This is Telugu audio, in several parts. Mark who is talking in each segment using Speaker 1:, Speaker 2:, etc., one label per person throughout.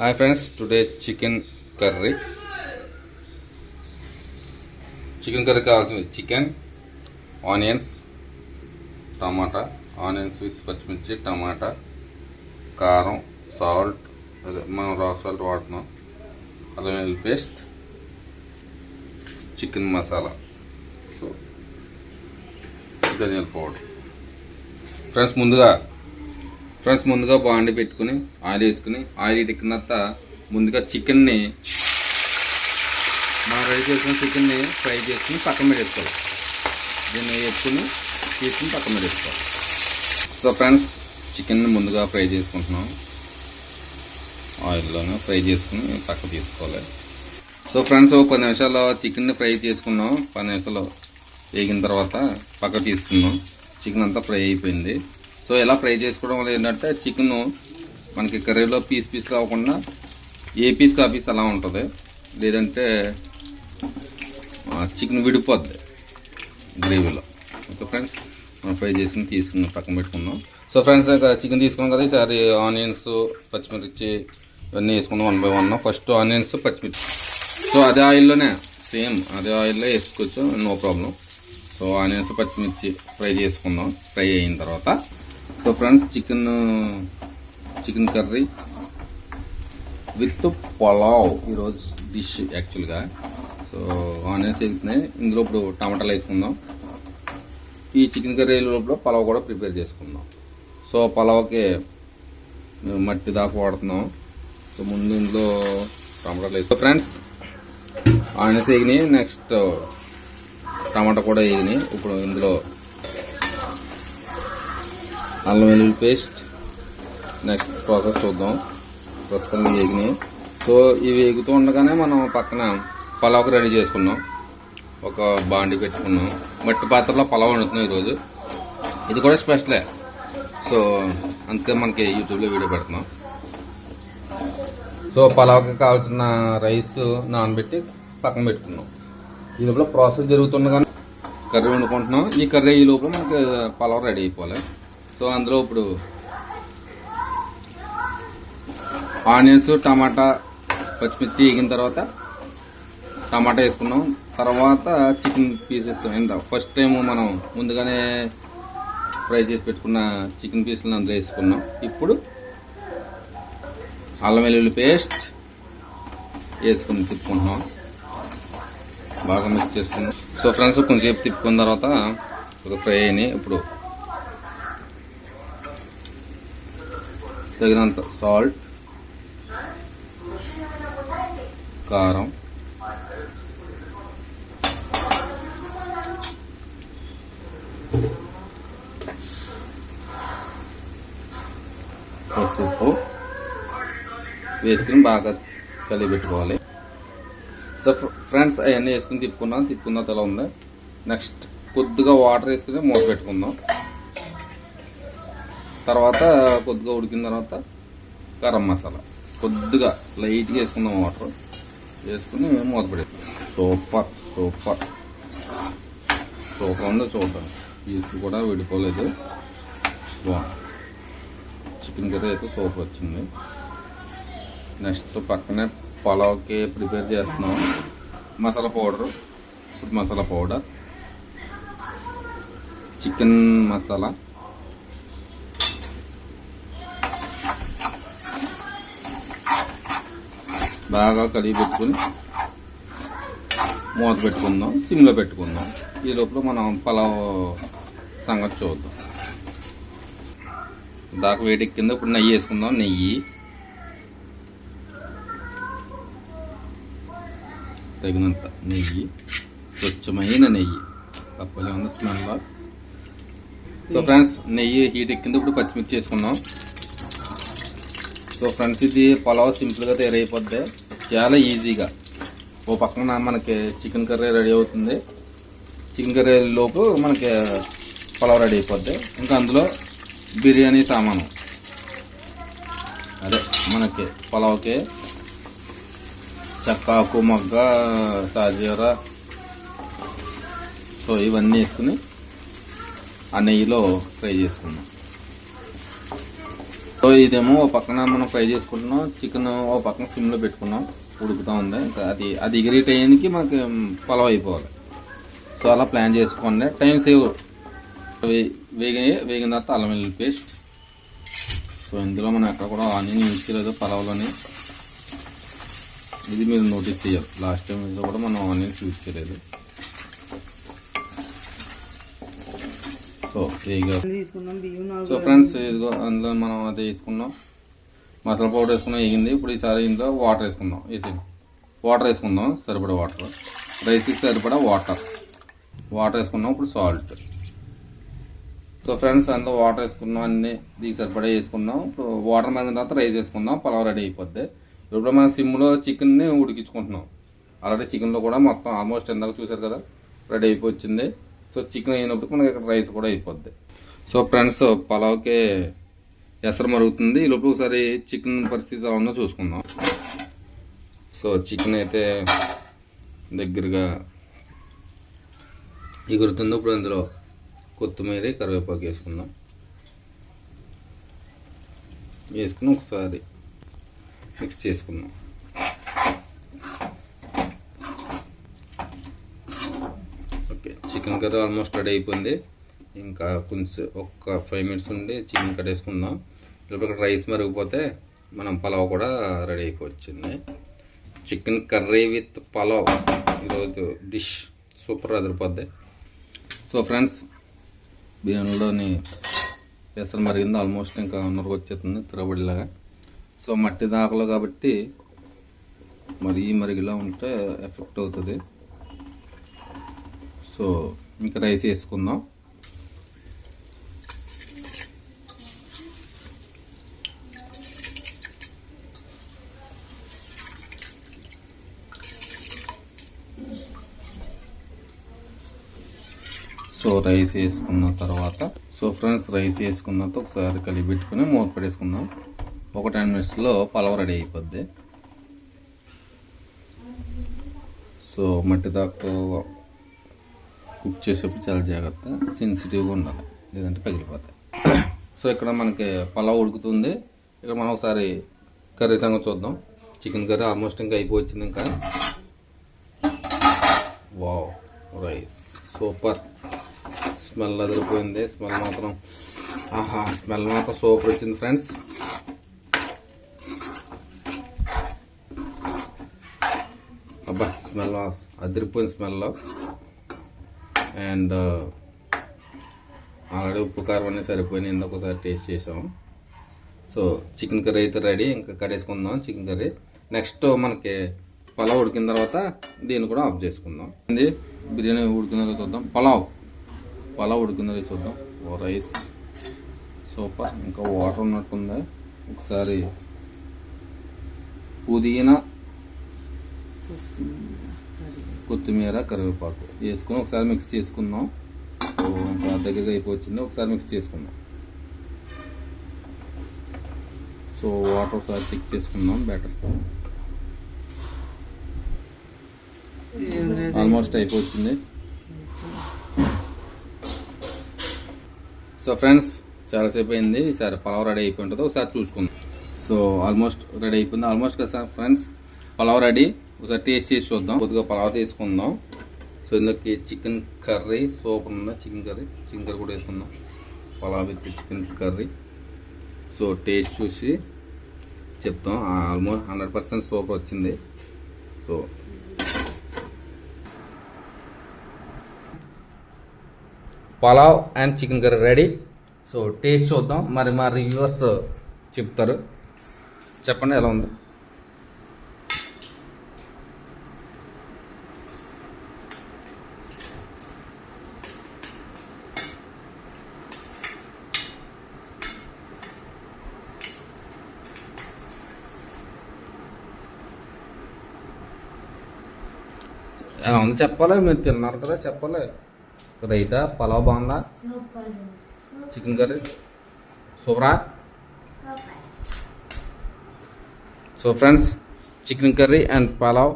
Speaker 1: Hi friends today chicken curry. Chicken curry కావాల్సింది chicken onions tomato. Onions with పచ్చిమిర్చి టమాటా కారం సాల్ట్. అదే మనం రా సాల్ట్ వాడుతున్నాం. అల్లం వెల్లుల్లి పేస్ట్ చికెన్ మసాలా. సో ధనియాల పౌడర్. ఫ్రెండ్స్ ముందుగా ఫ్రెండ్స్ ముందుగా బాండి పెట్టుకుని ఆయిల్ వేసుకుని ఆయిల్ ఎక్కిన తర్వాత ముందుగా చికెన్ని మనం రెడీ చేసుకున్న చికెన్ని ఫ్రై చేసుకుని పక్కన పెట్టేసుకోవాలి. దీన్ని వేసుకుని తీసుకుని పక్కన పెట్టేసుకోవాలి. సో ఫ్రెండ్స్ చికెన్ని ముందుగా ఫ్రై చేసుకుంటున్నాం. ఆయిల్లోనే ఫ్రై చేసుకుని పక్క తీసుకోవాలి. సో ఫ్రెండ్స్ ఒక పది నిమిషాలు చికెన్ని ఫ్రై చేసుకున్నాం. పది నిమిషాలు వేగిన తర్వాత పక్క తీసుకున్నాం. చికెన్ అంతా ఫ్రై అయిపోయింది. సో ఇలా ఫ్రై చేసుకోవడం వల్ల ఏంటంటే చికెన్ మనకి కర్రీలో పీస్ పీస్ కాకుండా ఏ పీస్ కా పీస్ అలా ఉంటుంది. లేదంటే చికెన్ విడిపోద్ది గ్రేవీలో ఓకే ఫ్రెండ్స్ మనం ఫ్రై చేసుకుని తీసుకుని పక్కన పెట్టుకుందాం. సో ఫ్రెండ్స్ చికెన్ తీసుకున్నాం కదా ఈసారి ఆనియన్స్ పచ్చిమిర్చి ఇవన్నీ వేసుకుందాం one by one. First onions పచ్చిమిర్చి. సో అదే ఆయిల్లోనే సేమ్ అదే ఆయిల్లో వేసుకోవచ్చు నో ప్రాబ్లం. సో ఆనియన్స్ పచ్చిమిర్చి ఫ్రై చేసుకుందాం. ఫ్రై అయిన తర్వాత so friends chicken chicken curry with pulao ఈరోజు డిష్ యాక్చువల్గా సో ఆనియన్స్ వేస్తున్నాయి ఇందులో ఇప్పుడు టమాటాలు వేసుకుందాం. ఈ చికెన్ కర్రీ లోపల పలావ్ కూడా ప్రిపేర్ చేసుకుందాం. సో పలావ్కి మేము మట్టి దాకా వాడుతున్నాం. సో ముందు ఇందులో టమాటాలు వేసుకో ఫ్రెండ్స్ ఆనియన్స్ వేగినాయి నెక్స్ట్ టమాటా కూడా వేగినాయి ఇప్పుడు ఇందులో అల్లం వెల్లుల్లి పేస్ట్ నెక్స్ట్ ప్రాసెస్ చూద్దాం ప్రస్తుతం వేగినాయి సో ఇవి వేగుతూ ఉండగానే మనం పక్కన పలావ్కి రెడీ చేసుకున్నాం. ఒక బాండి పెట్టుకున్నాం. మట్టి పాత్రలో పలావ్ వండుతున్నాం ఈరోజు. ఇది కూడా స్పెషలే. సో అందుకే మనకి యూట్యూబ్లో వీడియో పెడుతున్నాం. సో పలావ్కి కావాల్సిన రైస్ నానబెట్టి పక్కన పెట్టుకున్నాం. ఈ లోపల ప్రాసెస్ జరుగుతుండగానే కర్రీ వండుకుంటున్నాం. ఈ కర్రీ ఈ లోపల మనకి పలావ్ రెడీ అయిపోవాలి. సో అందులో ఇప్పుడు ఆనియన్స్ టమాటా పచ్చిమిర్చి వేగిన తర్వాత టమాటా వేసుకున్నాం. తర్వాత చికెన్ పీసెస్ ఎంత ఫస్ట్ టైం మనం ముందుగానే ఫ్రై చేసి పెట్టుకున్న చికెన్ పీసులను అందులో వేసుకున్నాం. ఇప్పుడు అల్లం వెల్లుల్లి పేస్ట్ వేసుకుని తిప్పుకుంటున్నాం. బాగా మిక్స్ చేసుకున్నాం. సో ఫ్రెండ్స్ కొంచెంసేపు తిప్పుకున్న తర్వాత ఒక ఫ్రై అయినాయి. ఇప్పుడు తగినంత సాల్ట్ కారం పసుపు వేసుకుని బాగా కలిపెట్టుకోవాలి. సో ఫ్రెండ్స్ అవన్నీ వేసుకుని తిప్పుకున్నాం. తిప్పుకున్న తల ఉంది? నెక్స్ట్ కొద్దిగా వాటర్ వేసుకుని మూత పెట్టుకుందాం. తర్వాత కొద్దిగా ఉడికిన తర్వాత గరం మసాలా. కొద్దిగా లైట్గా వేసుకుందాం వాటర్. వేసుకుని మూత పెడతాం సూపర్ సూపర్. సూపర్ ఉందో చూడండి పీసులు కూడా విడిపోలేదు. బాగుంది. చికెన్ కర్రీ అయితే సూపర్ వచ్చింది. నెక్స్ట్ పక్కనే పలావ్కి ప్రిపేర్ చేస్తున్నాం. Masala powder. Food masala powder. Chicken masala. బాగా కలిగి పెట్టుకుని మూత పెట్టుకుందాం సిమ్లో పెట్టుకుందాం. ఈ లోపల మనం పలావ్ సంగతి చూద్దాం. దాకా వేడెక్కిందో? ఇప్పుడు నెయ్యి వేసుకుందాం నెయ్యి. తగినంత నెయ్యి స్వచ్ఛమైన నెయ్యి. తప్పలే ఉంది స్మెల్ సో ఫ్రెండ్స్ నెయ్యి హీట్ ఎక్కింది ఇప్పుడు పచ్చిమిర్చి వేసుకుందాం. సో ఫ్రెండ్స్ ఇది పలావ్ సింపుల్గా తయారైపోద్ది. చాలా ఈజీగా. ఓ పక్కన మనకి చికెన్ కర్రీ రెడీ అవుతుంది. చికెన్ కర్రీ లోపు మనకి పలావ్ రెడీ అయిపోద్ది. ఇంకా అందులో బిర్యానీ సామాను. అదే మనకి పలావ్కి చెక్కాకు మొగ్గ సాజీర సో ఇవన్నీ వేసుకుని ఆ నెయ్యిలో ఫ్రై చేసుకున్నాం సో ఇదేమో ఓ పక్కన మనం ఫ్రై చేసుకుంటున్నాం. చికెన్ ఓ పక్కన సిమ్లో పెట్టుకున్నాం. ఉడుకుతా ఉంది. ఇంకా అది అది ఎగిరి అయ్యేందుకు మనకి పొలం అయిపోవాలి. సో అలా ప్లాన్ చేసుకోండి. Time save. వేగి వేగిన తర్వాత అల్లం వెల్లుల్లి పేస్ట్. సో ఇందులో మనం ఎక్కడ కూడా ఆనియన్ యూజ్ చేయలేదు పలావ్లోని ఇది మీరు నోటీస్ చేయాలి. లాస్ట్ టైం ఇందులో కూడా మనం ఆనియన్స్ యూజ్ చేయలేదు. సో
Speaker 2: నాలుగు
Speaker 1: సో ఫ్రెండ్స్ ఇదిగో అందులో మనం అది వేసుకున్నాం. మసాలా పౌడర్ వేసుకున్నాం వేగింది. ఇప్పుడు ఈసారి ఇందులో వాటర్ వేసుకుందాం. వేసి వాటర్ వేసుకుందాం సరిపడా వాటర్ రైస్కి సరిపడా వాటర్ వాటర్ వేసుకున్నాం ఇప్పుడు సాల్ట్ సో ఫ్రెండ్స్ అందులో వాటర్ వేసుకున్నాం అన్ని దీనికి సరిపడా వేసుకున్నాం. ఇప్పుడు వాటర్ మరిగిన తర్వాత రైస్ వేసుకుందాం పలావ్ రెడీ అయిపోద్ది. ఇప్పుడు మనం సిమ్లో చికెన్ని ఉడికించుకుంటున్నాం. ఆల్రెడీ చికెన్లో కూడా మొత్తం ఆల్మోస్ట్ ఎందాక చూసారు కదా రెడీ అయిపోయింది సో చికెన్ అయినప్పుడు మనకి ఇక్కడ రైస్ కూడా అయిపోద్ది. సో ఫ్రెండ్స్ పలావ్కి ఎసరు మరుగుతుంది. ఈ లోపల ఒకసారి చికెన్ పరిస్థితి ఎలా ఉందో చూసుకుందాం. సో చికెన్ అయితే దగ్గరగా ఎగురుతుంది. ఇప్పుడు అందులో కొత్తిమీర కరివేపాకు వేసుకుందాం. వేసుకుని ఒకసారి మిక్స్ చేసుకుందాం okay chicken curry almost ready అయిపోయింది. ఇంకా కొంచెం ఒక్క ఫైవ్ మినిట్స్ ఉండి చికెన్ కట్టేసుకుందాం లోపల రైస్ మరిగిపోతే మనం పలావ్ కూడా రెడీ అయిపోవచ్చింది. చికెన్ కర్రీ విత్ పలావ్ ఈరోజు డిష్ సూపర్ అదిరిపోద్ది. సో ఫ్రెండ్స్ బియ్యంలోని పెసర మరిగింది. ఆల్మోస్ట్ ఇంకా నొరకు వచ్చేస్తుంది తిరబడిలాగా సో మట్టి దాకలు కాబట్టి మరి మరిగిలా ఉంటే ఎఫెక్ట్ అవుతుంది. సో ఇంకా రైస్ వేసుకుందాం. సో రైస్ వేసుకున్న తర్వాత సో ఫ్రెండ్స్ రైస్ వేసుకున్న ఒకసారి కలిపి పెట్టుకుని మూత పెట్టేసుకుందాం. ఒక టెన్ మినిట్స్లో పలవ రెడీ అయిపోద్ది. సో మట్టి దాకా కుక్ చేసేప్పుడు చాలా జాగ్రత్త సెన్సిటివ్గా ఉండాలి లేదంటే పగిలిపోతాయి. సో ఇక్కడ మనకి పలావ్ ఉడుకుతుంది. ఇక్కడ మనం ఒకసారి కర్రీ సంగతి చూద్దాం. చికెన్ కర్రీ ఆల్మోస్ట్ ఇంకా అయిపోవచ్చింది ఇంకా. Wow rice super. స్మెల్ అదిరిపోయింది. స్మెల్ మాత్రం ఆహా స్మెల్ మాత్రం సూపర్ వచ్చింది ఫ్రెండ్స్. అబ్బా స్మెల్ అదిరిపోయిన స్మెల్. అండ్ ఆల్రెడీ ఉప్పు కారం అనేది సరిపోయినాయి. ఇందాక ఒకసారి టేస్ట్ చేసాము సో చికెన్ కర్రీ అయితే రెడీ. ఇంకా కడేసుకుందాం చికెన్ కర్రీ. నెక్స్ట్ మనకి పలావ్ ఉడికిన తర్వాత దీన్ని కూడా ఆఫ్ చేసుకుందాం. ఇది బిర్యానీ ఉడికిందో చూద్దాం. పలావ్. పలావ్ ఉడికిందో చూద్దాం. రైస్. సూపర్. ఇంకా వాటర్ ఉన్నట్టుంది. ఒకసారి పుదీనా. కొత్తిమీర కరివేపాకు వేసుకుని ఒకసారి మిక్స్ చేసుకుందాం. సో ఇంకా దగ్గరగా అయిపోయింది ఒకసారి మిక్స్ చేసుకుందాం. సో వాటర్ ఒకసారి చెక్ చేసుకుందాం. బెటర్ ఆల్మోస్ట్ అయిపోతుంది సో ఫ్రెండ్స్ చాలాసేపు అయింది. ఈసారి పలావ్ రెడీ అయిపోయి ఉంటుంది ఒకసారి చూసుకుందాం. సో ఆల్మోస్ట్ రెడీ అయిపోయింది. ఆల్మోస్ట్ కదా సార్ ఫ్రెండ్స్ పలావ్ రెడీ. ఒకసారి టేస్ట్ చేసి చూద్దాం. కొద్దిగా పలావ్ తీసుకుందాం. సో ఇందులోకి చికెన్ కర్రీ సూపర్ ఉందా? Chicken curry? చికెన్ కర్రీ కూడా వేసుకుందాం. Pulao with chicken curry. So taste చూసి చెప్తాం. ఆల్మోస్ట్ హండ్రెడ్ పర్సెంట్ సూపర్ వచ్చింది. So pulao and chicken curry ready. So taste చూద్దాం. మరి మా రివ్యూవర్స్ చెప్తారు. చెప్పండి ఎలా ఉంది? ఎలా ఉంది. చెప్పాలి? మీరు తిన్నారు కదా చెప్పాలి? రైతా పలావ్ బాగుందా? Chicken curry? సూపరా? So friends chicken curry and pulao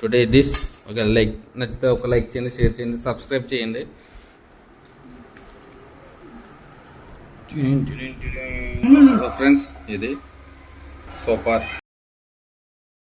Speaker 1: today dish. ఒక లైక్ నచ్చితే ఒక లైక్ చేయండి షేర్ చేయండి సబ్స్క్రైబ్ చేయండి. ఫ్రెండ్స్ ఇది సూపర్.